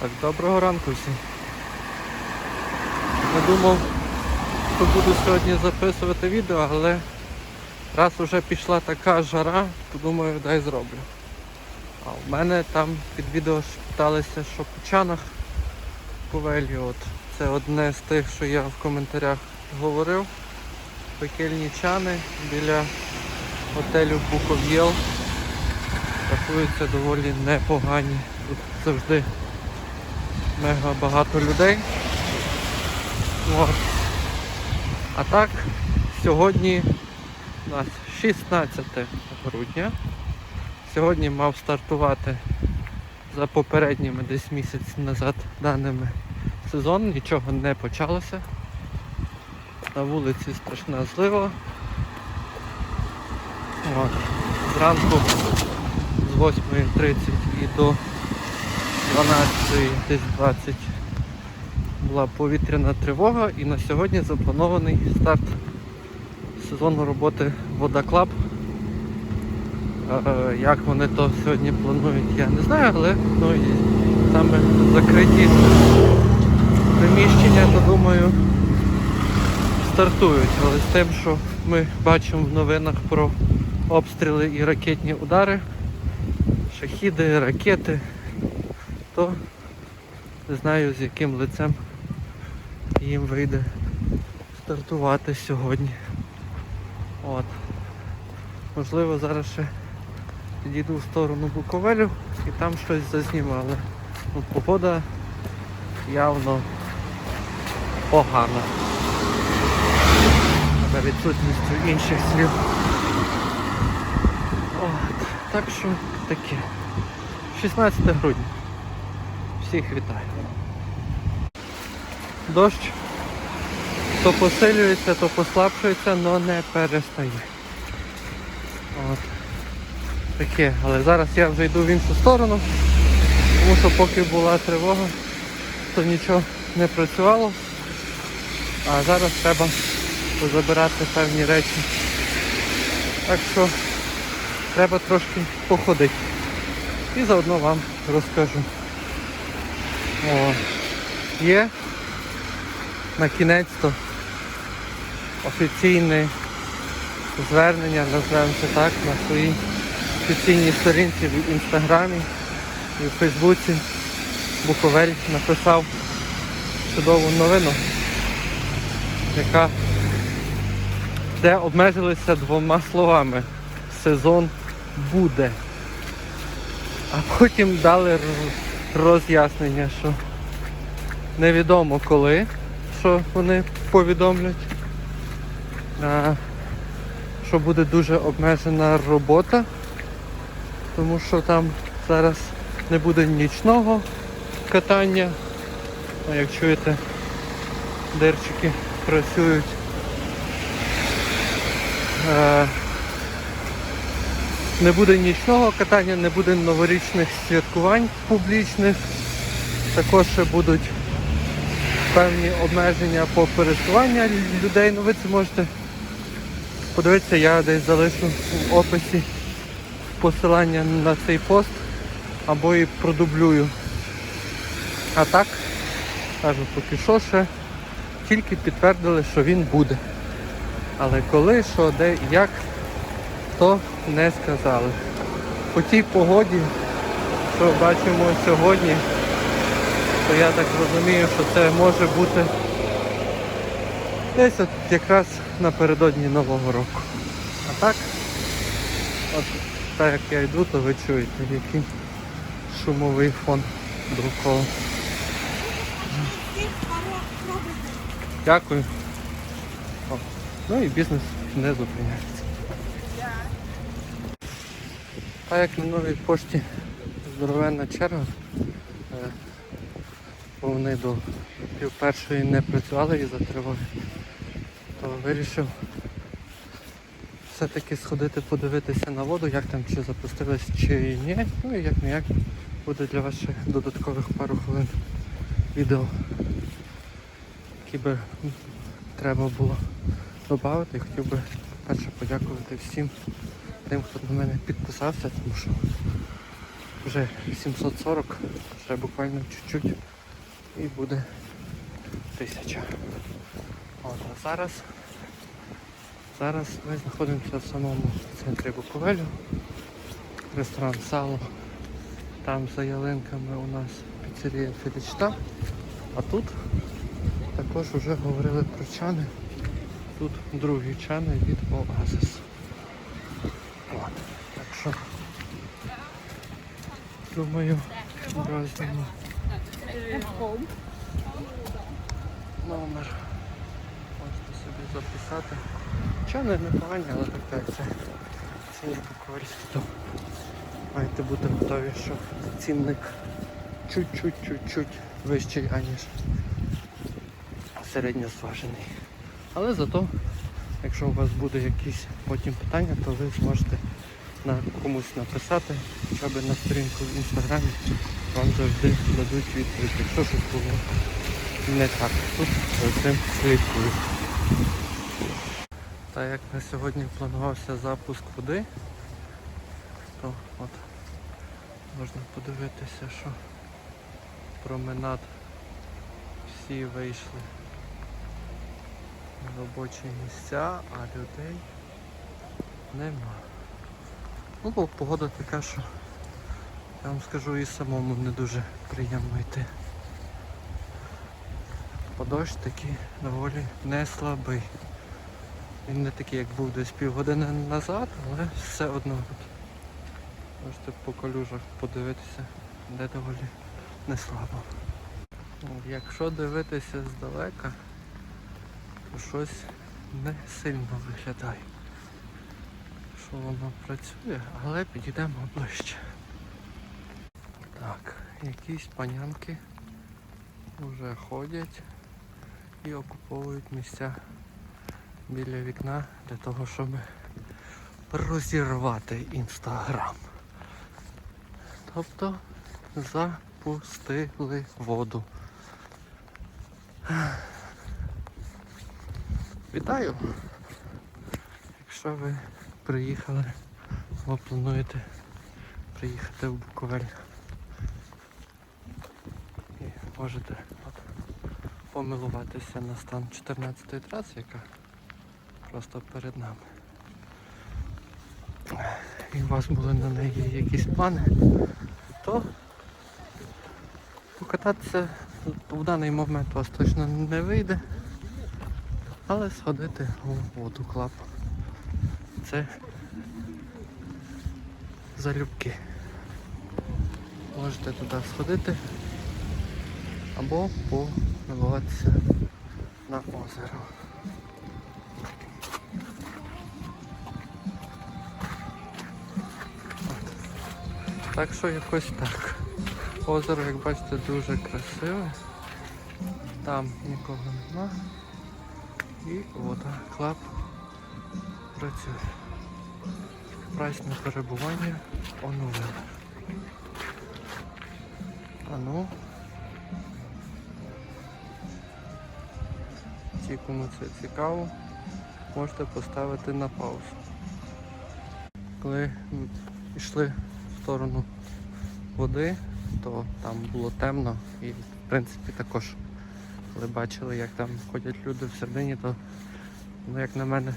Так, доброго ранку всім. Не думав, що буду сьогодні записувати відео, але раз вже пішла така жара, то думаю, дай зроблю. А в мене там під відео питалися, що по чанах повелі. От. Це одне з тих, що я в коментарях говорив. Пекельні чани біля готелю Буков'єл. Рахуються доволі непогані. Тут завжди мега багато людей. От. А так, сьогодні у нас 16 грудня. Сьогодні мав стартувати за попередніми десь місяць назад даними сезон, нічого не почалося. На вулиці страшна злива. От. Зранку з 8.30 і до 12, десь 20 була повітряна тривога і на сьогодні запланований старт сезону роботи Вода Клаб. Е, Як вони то сьогодні планують, я не знаю, але ну, саме закриті приміщення, то думаю, стартують. Але з тим, що ми бачимо в новинах про обстріли і ракетні удари, шахіди, ракети, то не знаю з яким лицем їм вийде стартувати сьогодні. От. Можливо, зараз ще підійду в сторону Буковелю і там щось зазнімали. Ну, погода явно погана. За відсутністю інших слів. От. Так що таке. 16 грудня. Всіх вітаю. Дощ то посилюється, то послабшується, але не перестає. От. Таке, але зараз я вже йду в іншу сторону, тому що поки була тривога, то нічого не працювало. А зараз треба позабирати певні речі. Так що треба трошки походити. І заодно вам розкажу. О, є на кінець-то офіційне звернення, називаємо це так, на своїй офіційній сторінці в інстаграмі і в Фейсбуці Буковель написав чудову новину, яка де обмежилися двома словами. Сезон буде. А потім дали роз'яснення, що невідомо коли, що вони повідомлять, що буде дуже обмежена робота, тому що там зараз не буде нічного катання. А як чуєте, дерчики працюють. Не буде нічного катання, не буде новорічних святкувань публічних. Також ще будуть певні обмеження по пересуванню людей. Ну ви це можете подивитися, я десь залишу в описі посилання на цей пост або і продублюю. А так, кажу, поки що ще тільки підтвердили, що він буде. Але коли, що, де, як, то не сказали. По тій погоді, що бачимо сьогодні, то я так розумію, що це може бути десь от якраз напередодні Нового року. А так, от так як я йду, то ви чуєте, який шумовий фон довкола. Дякую. О, ну і бізнес не зупиняється. А як на новій пошті здоровенна черга, е, бо вони до пів першої не працювали із-за тривоги, то вирішив все-таки сходити подивитися на воду, як там чи запустилась, чи ні. Ну і як не як буде для вас ще додаткових пару хвилин відео, які би треба було додати. Хотів би перше подякувати всім тим, хто на мене підписався, тому що Вже 740, ще буквально чуть-чуть і буде 1000. От, а зараз, зараз ми знаходимося в самому центрі Буковелю. Ресторан Сало. Там за ялинками у нас піцерія Філічта. А тут також вже говорили про чани. Тут другі чани від Оазис. От. Так що думаю, вразимо номер. Можете собі записати. Чани непогані, але так це це буквально. То маєте бути готові, що цінник чуть-чуть-чуть-чуть вищий, аніж середньозважений. Але зато, якщо у вас буде якісь потім питання, то ви зможете на комусь написати, хоча б на сторінку в інстаграмі, вам завжди дадуть відповідь, якщо щось було не так. Тут за цим слідкують. Та як на сьогодні планувався запуск води, то от можна подивитися, що променад всі вийшли на робочі місця, а людей нема. Ну, бо погода така, що я вам скажу і самому не дуже приємно йти. Бо дощ такий доволі не слабий. Він не такий, як був десь півгодини назад, але все одно. Можете по колюжах подивитися, де доволі не слабо. Якщо дивитися здалека, то щось не сильно виглядає. Що воно працює, але підійдемо ближче. Так, якісь панянки вже ходять і окуповують місця біля вікна для того, щоб розірвати інстаграм. Тобто запустили воду. Вітаю! Якщо ви приїхали або плануєте приїхати в Буковель і можете помилуватися на стан 14-ї траси, яка просто перед нами. І у вас були на неї якісь плани, то покататися в даний момент у вас точно не вийде, але сходити у воду клап. Це залюбки. Можете туди сходити або помилуватися на озеро. Так що якось так. Озеро, як бачите, дуже красиве. Там нікого нема. І вода клап працює. Прайс на перебування оновили. А ну. Ті, кому це цікаво, можете поставити на паузу. Коли йшли в сторону води, то там було темно і в принципі також коли бачили, як там ходять люди всередині, то ну, як на мене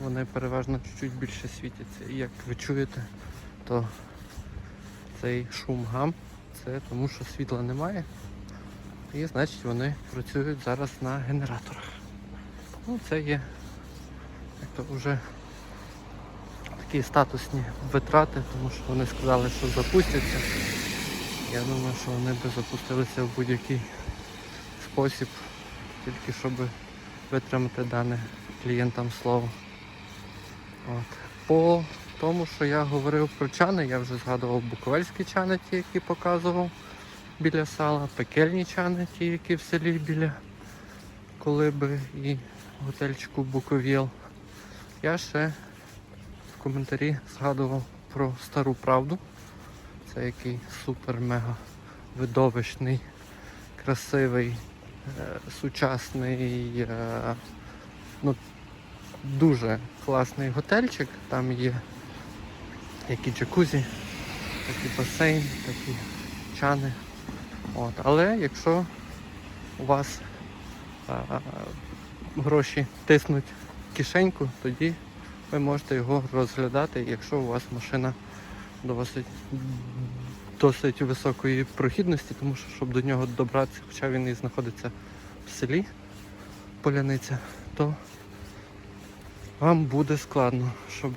вони переважно чуть-чуть більше світяться. І як ви чуєте, то цей шум гам це тому що світла немає. І значить вони працюють зараз на генераторах. Ну це є як то вже такі статусні витрати, тому що вони сказали, що запустяться. Я думаю, що вони би запустилися в будь-який спосіб, тільки щоб витримати дане клієнтам слово. От. По тому, що я говорив про чани, я вже згадував буковельські чани, ті, які показував біля сала, пекельні чани, ті, які в селі біля Колиби і готельчику Буковіл. Я ще в коментарі згадував про стару правду. Це який супер-мега видовищний, красивий, е, сучасний, е, ну, дуже класний готельчик. Там є які джакузі, так і басейн, так і чани. От. Але якщо у вас а, гроші тиснуть в кишеньку, тоді ви можете його розглядати, якщо у вас машина досить, досить високої прохідності, тому що щоб до нього добратися, хоча він і знаходиться в селі Поляниця, то вам буде складно, щоб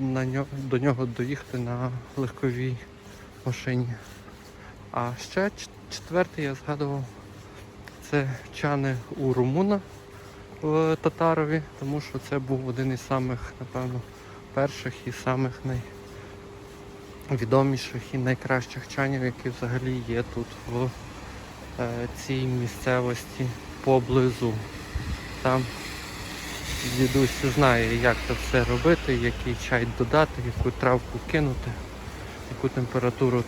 на нього, до нього доїхати на легковій машині. А ще четвертий я згадував, це чани у Румуна в Татарові, тому що це був один із самих, напевно, перших і самих найвідоміших і найкращих чанів, які взагалі є тут в е, цій місцевості поблизу. Там дідусь знає, як це все робити, який чай додати, яку травку кинути, яку температуру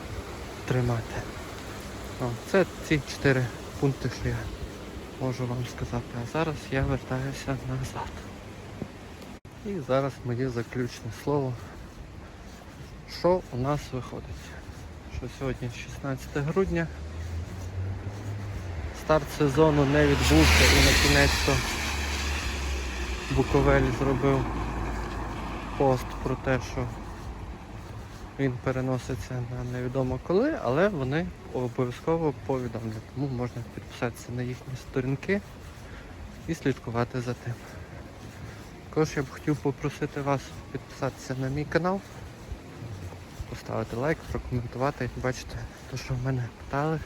тримати. О, це ці чотири пункти, що я можу вам сказати. А зараз я вертаюся назад. І зараз моє заключне слово. Що у нас виходить? Що сьогодні 16 грудня. Старт сезону не відбувся і на кінець-то Буковель зробив пост про те, що він переноситься на невідомо коли, але вони обов'язково повідомлять. Тому можна підписатися на їхні сторінки і слідкувати за тим. Також я б хотів попросити вас підписатися на мій канал, поставити лайк, прокоментувати. Бачите, те, що в мене питали.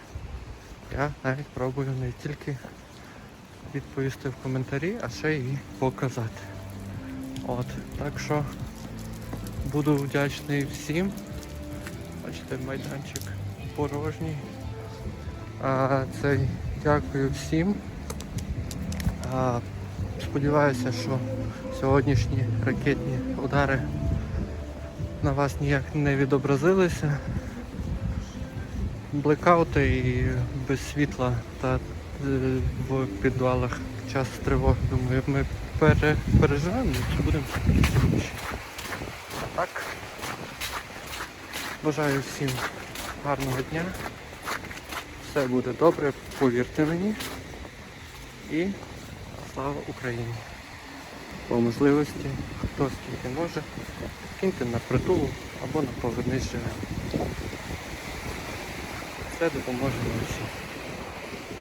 Я навіть пробую не тільки відповісти в коментарі, а ще і показати. От, так що буду вдячний всім. Бачите, майданчик порожній. А, цей, дякую всім. А, сподіваюся, що сьогоднішні ракетні удари на вас ніяк не відобразилися. Блекаути і без світла та в підвалах час тривоги, думаю, ми пере, переживемо і будемо. Так. Бажаю всім гарного дня. Все буде добре, повірте мені. І слава Україні! По можливості, хто скільки може, киньте на притулу або на повернись живе. Все допоможе нам всім.